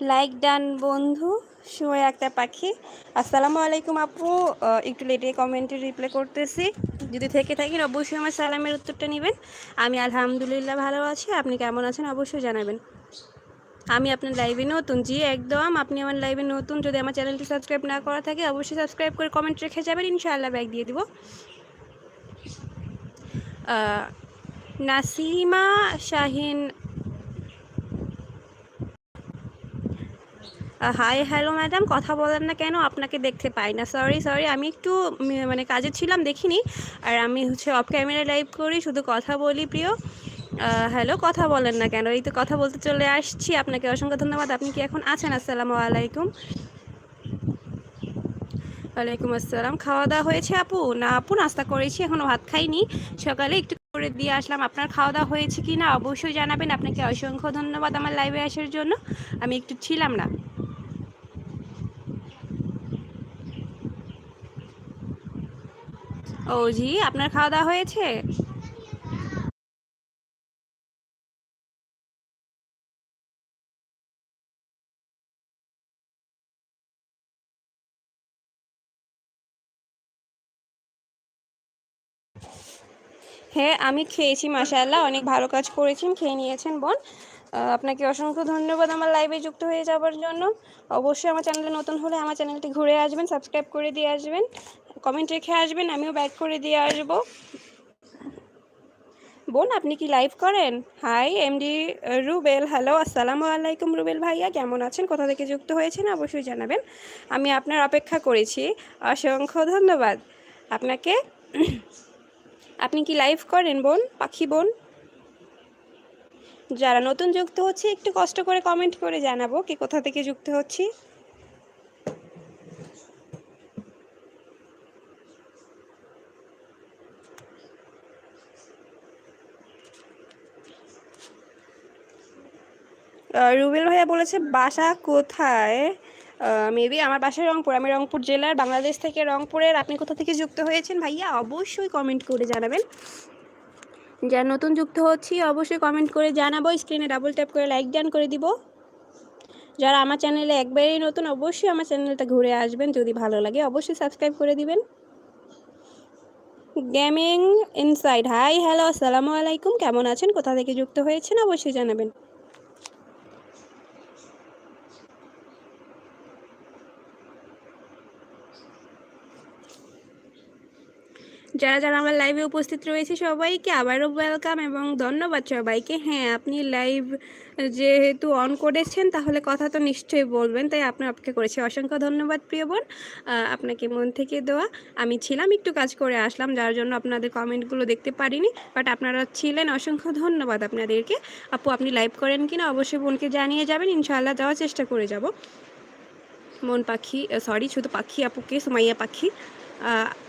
Like done বন্ধু। সময় একটা পাখি। আসসালামু আলাইকুম আপু। একটু লেটে কমেন্টে রিপ্লাই করতেছি। যদি থেকে থাকেন, অবশ্যই আমার সালামের উত্তরটা নেবেন। আমি আলহামদুলিল্লাহ ভালো আছি। আপনি কেমন আছেন অবশ্যই জানাবেন। আমি আপনার লাইভে নতুন। জি, একদম। আপনি আমার লাইভে নতুন। যদি আমার চ্যানেলটি সাবস্ক্রাইব না করা থাকে, অবশ্যই সাবস্ক্রাইব করে কমেন্ট রেখে যাবেন। ইনশাআল্লাহ ব্যাগ দিয়ে দিব। Nasima Shahin hi hello madam কথা বলেন না কেন? আপনাকে দেখতে পাই না। সরি সরি আমি একটু মানে কাজে ছিলাম, দেখিনি। আর আমি হচ্ছে অফ ক্যামেরা লাইভ করি, শুধু কথা বলি, প্রিয়। হ্যালো কথা বলেন না কেন? এই তো কথা বলতে চলে আসছি। আপনাকে অসংখ্য ধন্যবাদ। আপনি কি এখন আছেন? আসসালামু আলাইকুম। ওয়ালাইকুম আসসালাম। খাওয়া দাওয়া হয়েছে আপু? না, আপু, নাস্তা করেছি এখনও ভাত খাইনি। সকালে একটু করে দিয়ে আসলাম। আপনার খাওয়া দাওয়া হয়েছে কি না অবশ্যই জানাবেন। আপনাকে অসংখ্য ধন্যবাদ আমার লাইভে আসার জন্য। আমি একটু ছিলাম না। ও জি আপনার খাওয়া দাওয়া হয়েছে? হ্যাঁ আমি খেয়েছি মাসাল্লাহ অনেক ভালো কাজ করেছেন, খেয়ে নিয়েছেন, বোন। আপনাকে অসংখ্য ধন্যবাদ আমার লাইভে যুক্ত হয়ে যাওয়ার জন্য। অবশ্যই আমার চ্যানেলে নতুন হলে আমার চ্যানেলটি ঘুরে আসবেন সাবস্ক্রাইব করে দিয়ে আসবেন। কমেন্ট রেখে আসবেন, আমিও ব্যাক করে দিয়ে আসব। বোন, আপনি কি লাইভ করেন? হাই এমডি রুবেল হ্যালো আসসালামু আলাইকুম রুবেল ভাইয়া, কেমন আছেন? কোথা থেকে যুক্ত হয়েছেন অবশ্যই জানাবেন। আমি আপনার অপেক্ষা করেছি, অসংখ্য ধন্যবাদ। আপনাকে, আপনি কি লাইভ করেন বোন, পাখি বোন? যারা নতুন যুক্ত হচ্ছে, একটু কষ্ট করে কমেন্ট করে জানাব, কি কোথা থেকে যুক্ত হচ্ছি? রুবেল ভাইয়া বলেছে, বাসা কোথায়? মেবি আমার বাসা রংপুর, আমি রংপুর জেলার বাংলাদেশ থেকে রংপুরের। আপনি কোথা থেকে যুক্ত হয়েছেন ভাইয়া? অবশ্যই কমেন্ট করে জানাবেন। যারা নতুন যুক্ত হচ্ছি, অবশ্যই কমেন্ট করে জানাব। স্ক্রিনে ডাবল ট্যাপ করে লাইক ডান করে দিব। যারা আমার চ্যানেলে একবারেই নতুন, অবশ্যই আমার চ্যানেলটা ঘুরে আসবেন। যদি ভালো লাগে, অবশ্যই সাবস্ক্রাইব করে দিবেন। গেমিং ইনসাইড হাই হ্যালো আসসালামু আলাইকুম। কেমন আছেন? কোথা থেকে যুক্ত হয়েছেন? অবশ্যই জানাবেন। যারা যারা আমার লাইভে উপস্থিত রয়েছে সবাইকে আবারও ওয়েলকাম এবং ধন্যবাদ সবাইকে। হ্যাঁ আপনি লাইভ যেহেতু অন করেছেন, তাহলে কথা তো নিশ্চয়ই বলবেন, তাই আপনার অপেক্ষা করেছি। অসংখ্য ধন্যবাদ প্রিয় বোন। আপনাকে মন থেকে দেওয়া। আমি ছিলাম, একটু কাজ করে আসলাম, যার জন্য আপনাদের কমেন্টগুলো দেখতে পারিনি বাট আপনারা ছিলেন, অসংখ্য ধন্যবাদ আপনাদেরকে। আপু, আপনি লাইভ করেন কিনা অবশ্যই বোনকে জানিয়ে যাবেন, ইনশাআল্লাহ যাওয়ার চেষ্টা করে যাব। মন পাখি সরি শুধু পাখি আপুকে, সুমাইয়া পাখি।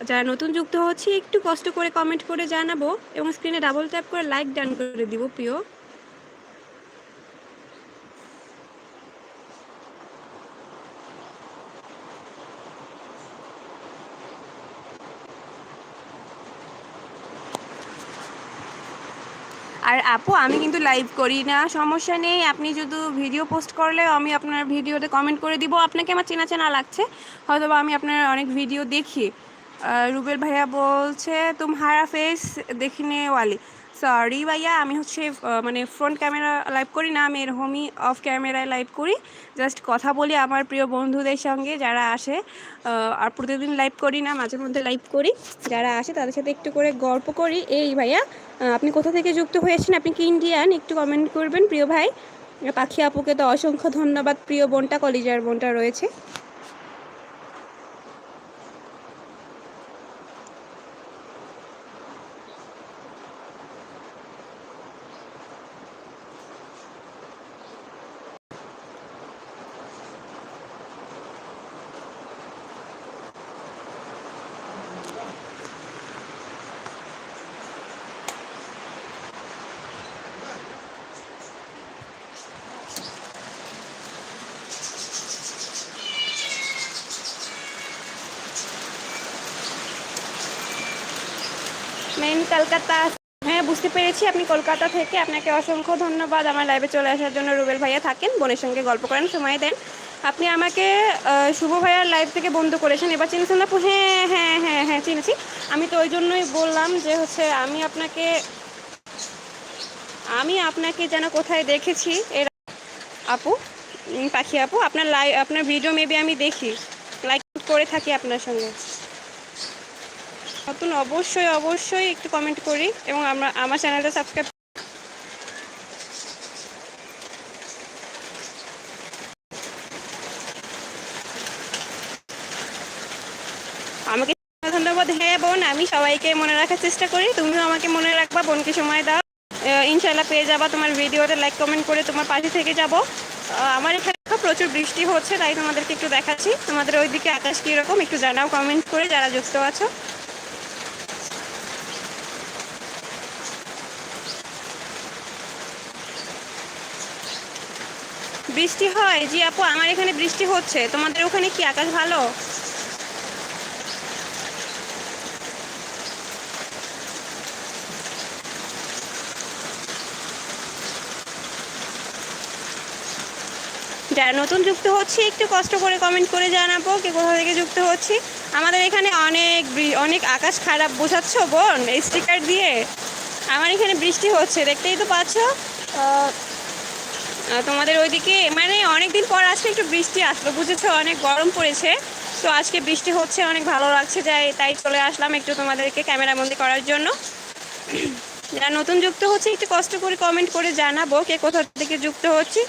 যারা নতুন যুক্ত হচ্ছে, একটু কষ্ট করে কমেন্ট করে জানাব এবং স্ক্রিনে ডাবল ট্যাপ করে লাইক ডান করে দিব, প্রিয়। আর আপু, আমি কিন্তু লাইভ করি না, সমস্যা নেই। আপনি যদি ভিডিও পোস্ট করলে আমি আপনার ভিডিওতে কমেন্ট করে দিব। আপনাকে আমার চেনা চেনা লাগছে। হয়তো আমি আপনার অনেক ভিডিও দেখি। রুবেল ভাইয়া বলছে, তুম হারা ফেস দেখিনে ওয়ালি। সরি ভাইয়া, আমি হচ্ছে মানে ফ্রন্ট ক্যামেরা লাইভ করি না, আমি এরকমই অফ ক্যামেরায় লাইভ করি। জাস্ট কথা বলি আমার প্রিয় বন্ধুদের সঙ্গে যারা আসে। আর প্রতিদিন লাইভ করি না, মাঝে মধ্যে লাইভ করি। যারা আসে তাদের সাথে একটু করে গল্প করি। এই ভাইয়া আপনি কোথা থেকে যুক্ত হয়েছেন? আপনি কি ইন্ডিয়ান একটু কমেন্ট করবেন প্রিয় ভাই। পাখি আপুকে তো অসংখ্য ধন্যবাদ, প্রিয় বোনটা, কলিজার বোনটা রয়েছে মেন কলকাতা হ্যাঁ বুঝতে পেরেছি। আপনি কলকাতা থেকে আপনাকে অসংখ্য ধন্যবাদ আমার লাইভে চলে আসার জন্য। রুবেল ভাইয়া থাকেন, বোনের সঙ্গে গল্প করেন, সময় দেন। আপনি আমাকে শুভ ভাইয়ার লাইভ থেকে বন্ধ করেছেন। এবার চিনেছেন আপু? হ্যাঁ হ্যাঁ হ্যাঁ হ্যাঁ চিনেছি। আমি তো ওই জন্যই বললাম যে হচ্ছে আমি আপনাকে আমি আপনাকে যেন কোথায় দেখেছি, এর আপু পাখি আপু, আপনার লাইভ আপনার ভিডিও মেবি আমি দেখি। লাইক করে থাকি আপনার সঙ্গে। নতুন, অবশ্যই অবশ্যই একটু কমেন্ট করি এবং আমরা, আমার চ্যানেলটা সাবস্ক্রাইব আমাকে ধন্যবাদ। হ্যাঁ বোন, আমি সবাইকে মনে রাখার চেষ্টা করি। তুমিও আমাকে মনে রাখবা। বোনকে সময় দাও। ইনশাল্লাহ পেয়ে যাবা তোমার ভিডিওতে। লাইক কমেন্ট করে তোমার পাশে থেকে যাব। আমার এখানে প্রচুর বৃষ্টি হচ্ছে, তাই তোমাদেরকে একটু দেখাচ্ছি। তোমাদের ওইদিকে আকাশ কীরকম, একটু জানাও কমেন্ট করে যারা যুক্ত আছো। বৃষ্টি হয়? জি আপু, আমার এখানে বৃষ্টি হচ্ছে। তোমাদের ওখানে কি আকাশ ভালো? যারা নতুন যুক্ত হচ্ছে, একটু কষ্ট করে কমেন্ট করে জানাব কে কোথা থেকে যুক্ত হচ্ছি। আমাদের এখানে অনেক অনেক আকাশ খারাপ, বোঝাচ্ছ বোন? স্টিকার দিয়ে। আমার এখানে বৃষ্টি হচ্ছে, দেখতেই তো পাচ্ছ। তোমাদের ওইদিকে মানে অনেক দিন পর আজকে একটু বৃষ্টি আসলো, বুঝেছ? অনেক গরম পড়েছে। তো আজকে বৃষ্টি হচ্ছে, অনেক ভালো লাগছে, যাই, তাই চলে আসলাম একটু তোমাদেরকে ক্যামেরাবন্দি করার জন্য। যারা নতুন যুক্ত হচ্ছে, একটু কষ্ট করে কমেন্ট করে জানাব কে কোথা থেকে যুক্ত হচ্ছে।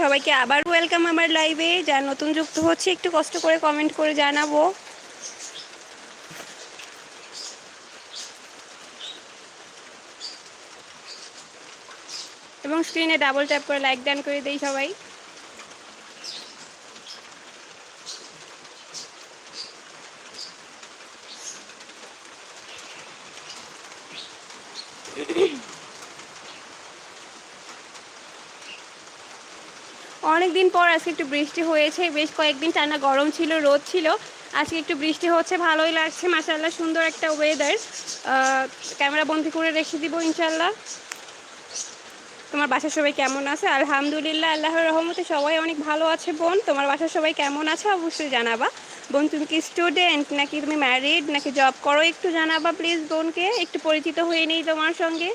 সবাইকে আবার ওয়েলকাম আমার লাইভে যা নতুন যুক্ত হচ্ছে, একটু কষ্ট করে কমেন্ট করে জানাব। এবং স্ক্রিনে ডাবল ট্যাপ করে লাইক ডান করে দেই সবাই অনেক দিন পর আজকে একটু বৃষ্টি হয়েছে। বেশ কয়েকদিন টানা গরম ছিল, রোদ ছিল। আজকে একটু বৃষ্টি হচ্ছে, ভালোই লাগছে। মাসাল্লাহ সুন্দর একটা ওয়েদার ক্যামেরা বন্দি করে রেখে দিব ইনশাল্লাহ তোমার বাসার সবাই কেমন আছে? আলহামদুলিল্লাহ, আল্লাহর রহমতে সবাই অনেক ভালো আছে, বোন। তোমার বাসার সবাই কেমন আছে? অবশ্যই জানাবা। বোন, তুমি কি স্টুডেন্ট নাকি তুমি ম্যারিড নাকি জব করো? একটু জানাবা প্লিজ বোনকে। একটু পরিচিত হয়ে নেই তোমার সঙ্গে।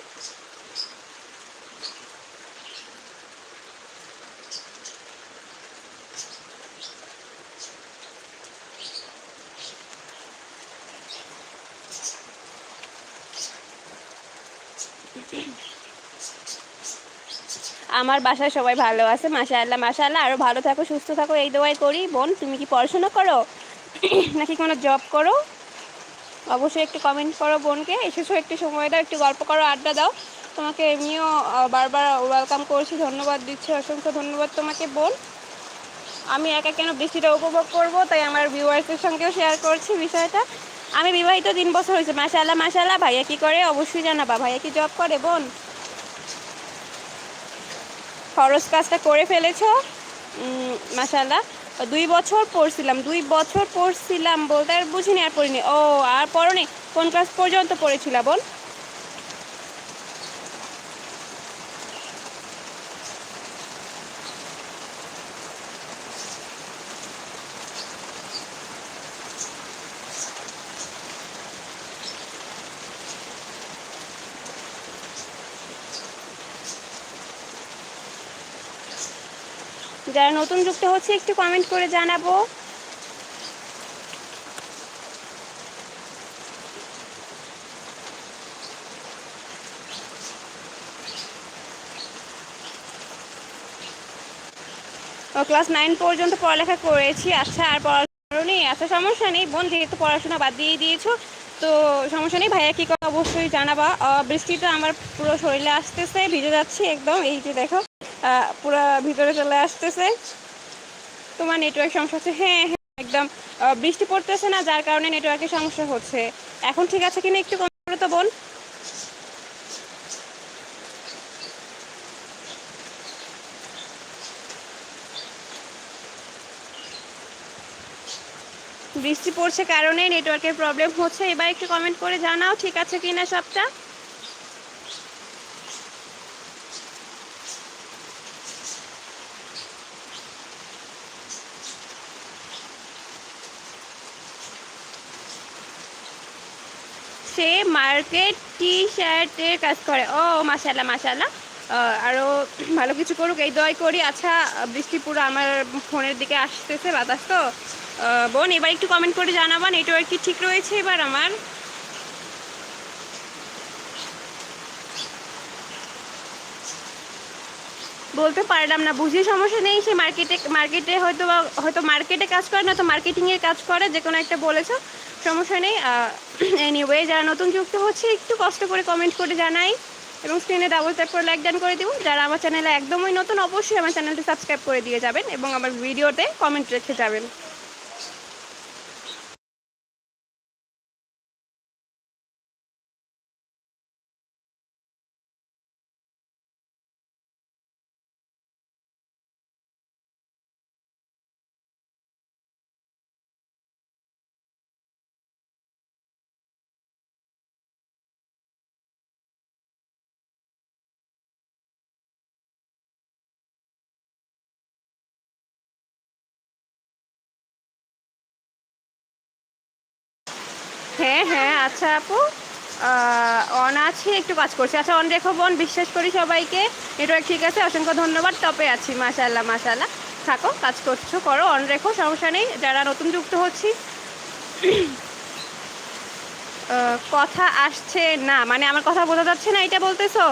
আমার বাসায় সবাই ভালো আছে মাসা আল্লাহ মাসা আল্লাহ আরও ভালো থাকো, সুস্থ থাকো, এই দোয়াই করি। বোন, তুমি কি পড়াশোনা করো? নাকি কোনো জব করো? অবশ্যই একটু কমেন্ট করো বোনকে। এসেছ একটু সময় দাও, একটু গল্প করো, আড্ডা দাও। তোমাকে এমনিও বারবার ওয়েলকাম করছি, ধন্যবাদ দিচ্ছি, অসংখ্য ধন্যবাদ তোমাকে বোন। আমি একা কেন বৃষ্টিটা উপভোগ করব? তাই আমার ভিউয়ার্সের সঙ্গেও শেয়ার করছি বিষয়টা। আমি বিবাহিত তিন বছর হয়েছে মাসাল্লাহ মাসাল্লাহ ভাইয়া কি করে? অবশ্যই জানাবা। ভাইয়া কি জব করে, বোন? খরচ কাজটা করে ফেলেছ? মাসাল্লাহ দুই বছর পড়ছিলাম, দুই বছর পড়ছিলাম বলতে আর বুঝিনি, আর পড়িনি। ও, আর পড়নি? কোন ক্লাস পর্যন্ত পড়েছিলাম বোন যারা নতুন যুক্ত হচ্ছে, একটু কমেন্ট করে জানাব। ক্লাস নাইন পর্যন্ত পড়ালেখা করেছি। আচ্ছা আর পড়াশোনা নেই। আচ্ছা সমস্যা নেই। বোন, যেহেতু পড়াশোনা বাদ দিয়ে দিয়েছ, তো সমস্যা নেই। ভাইয়া কী অবশ্যই জানাবা। বৃষ্টিটা আমার পুরো শরীরে আসতেছে, ভিজে যাচ্ছি একদম। এই যে দেখো পুরো ভিতরে চলে আসতেছে। তোমার নেটওয়ার্ক সমস্যা হচ্ছে হ্যাঁ হ্যাঁ একদম বৃষ্টি পড়তেছে না, যার কারণে নেটওয়ার্কের সমস্যা হচ্ছে। এখন ঠিক আছে কিনা একটু কম করে তো বোন বৃষ্টি পড়ছে কারণে নেটওয়ার্কের প্রবলেম হচ্ছে, এবার একটু কমেন্ট করে জানাও, ঠিক আছে কিনা সবটা? সে মার্কেট টি শার্টের কাজ করে। ও মাসাল্লাহ মাসাল্লাহ আরও ভালো কিছু করুক, এই দয় করি। আচ্ছা বৃষ্টি পুরো আমার ফোনের দিকে আসতেছে, বাতাস তো। বোন, এবার একটু কমেন্ট করে জানাবা নেটওয়ার্ক কি ঠিক রয়েছে এবার আমার? বলতে পারলাম না বুঝি সমস্যা নেই, সে মার্কেটে মার্কেটে হয়তো হয়তো মার্কেটে কাজ করে না তো মার্কেটিংয়ের কাজ করে যে কোনো একটা বলেছ। সমস্যা নেই এনিওয়ে যারা নতুন যুক্ত হচ্ছে, একটু কষ্ট করে কমেন্ট করে জানাই এবং স্ক্রিনে ডাবল ট্যাপ করে লাইক ডান করে দিব। যারা আমার চ্যানেলে একদমই নতুন, অবশ্যই আমার চ্যানেলটি সাবস্ক্রাইব করে দিয়ে যাবেন এবং আমার ভিডিওতে কমেন্ট রেখে যাবেন হ্যাঁ হ্যাঁ আচ্ছা আপু অন আছে, একটু কাজ করছি। আচ্ছা অন রেখো, বোন, বিশ্বাস করি সবাইকে। নেটওয়ার্ক ঠিক আছে, অসংখ্য ধন্যবাদ, টপে আছি মাশাল্লাহ মাশাল্লাহ থাকো, কাজ করছ, করো, অন রেখো, সমস্যা নেই, যারা নতুন যুক্ত হচ্ছি। কথা আসছে না মানে আমার কথা বোঝা যাচ্ছে না, এটা বলতেছো?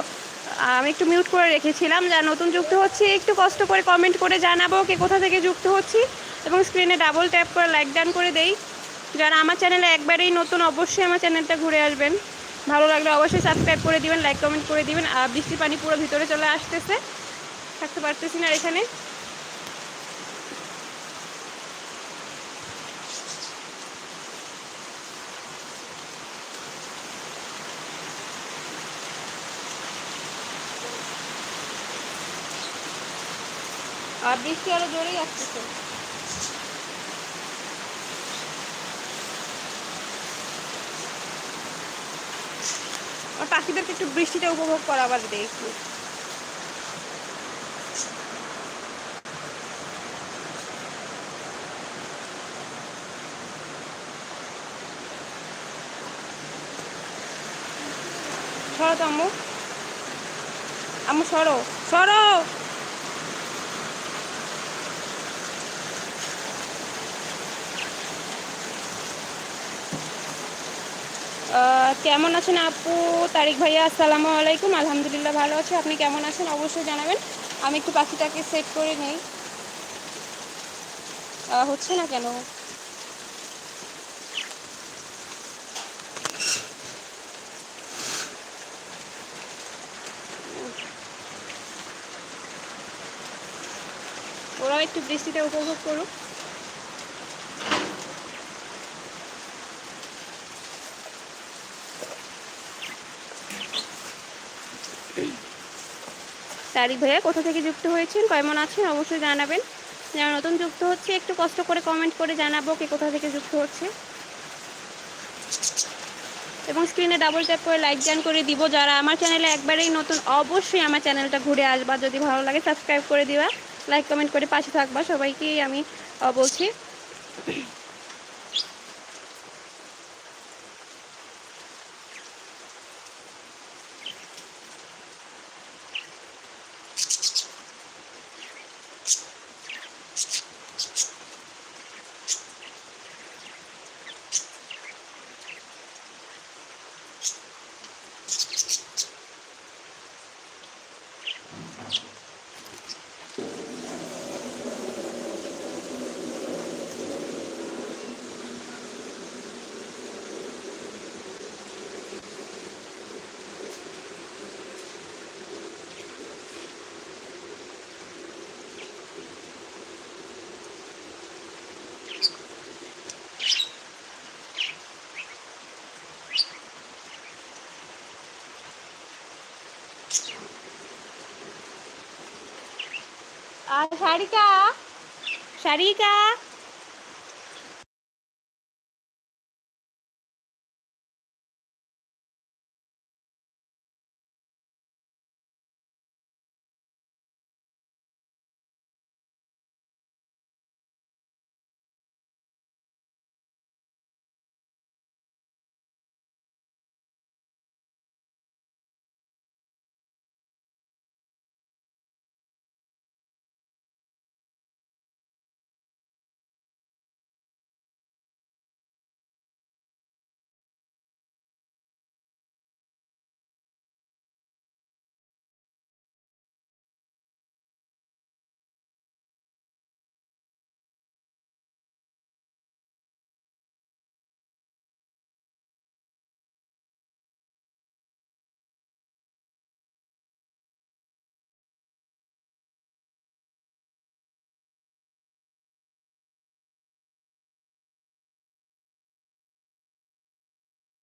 আমি একটু মিউট করে রেখেছিলাম, যারা নতুন যুক্ত হচ্ছি, একটু কষ্ট করে কমেন্ট করে জানাব, কে কোথা থেকে যুক্ত হচ্ছি। এবং স্ক্রিনে ডাবল ট্যাপ করে লাইক ডান করে দেই। যারা আমার চ্যানেলে একবারেই নতুন, অবশ্যই আমার চ্যানেলটা ঘুরে আসবেন। ভালো লাগলে অবশ্যই সাবস্ক্রাইব করে দিবেন লাইক কমেন্ট করে দিবেন, আর বৃষ্টি পানি পুরো ভিতরে চলে আসতেছে। থাকতে পারতেছি না এখানে। আর বৃষ্টি আরও জোরেই আসতেছে। পাখিদেরকে একটু বৃষ্টিটা উপভোগ করা আবার দেয় একটু সরো তো আম্মু। আম্মু সরো সরো। কেমন আছেন আপু? তারিক ভাইয়া, আসসালামু আলাইকুম। আলহামদুলিল্লাহ ভালো আছি। আপনি কেমন আছেন? অবশ্যই জানাবেন। আমি একটু পাখিটাকে সেট করে নিই। হচ্ছে না কেন? ওরাও একটু বৃষ্টিটা উপভোগ করুক। তারিক ভাইয়া কোথা থেকে যুক্ত হয়েছেন কেমন আছেন, অবশ্যই জানাবেন। যারা নতুন যুক্ত হচ্ছে, একটু কষ্ট করে কমেন্ট করে জানাব কে কোথা থেকে যুক্ত হচ্ছে। এবং স্ক্রিনে ডাবল ট্যাপ করে লাইক জান করে দিব। যারা আমার চ্যানেলে একবারেই নতুন, অবশ্যই আমার চ্যানেলটা ঘুরে আসবা। যদি ভালো লাগে সাবস্ক্রাইব করে দিবা। লাইক কমেন্ট করে পাশে থাকবা। সবাইকেই আমি বলছি। షాడికా షరీకా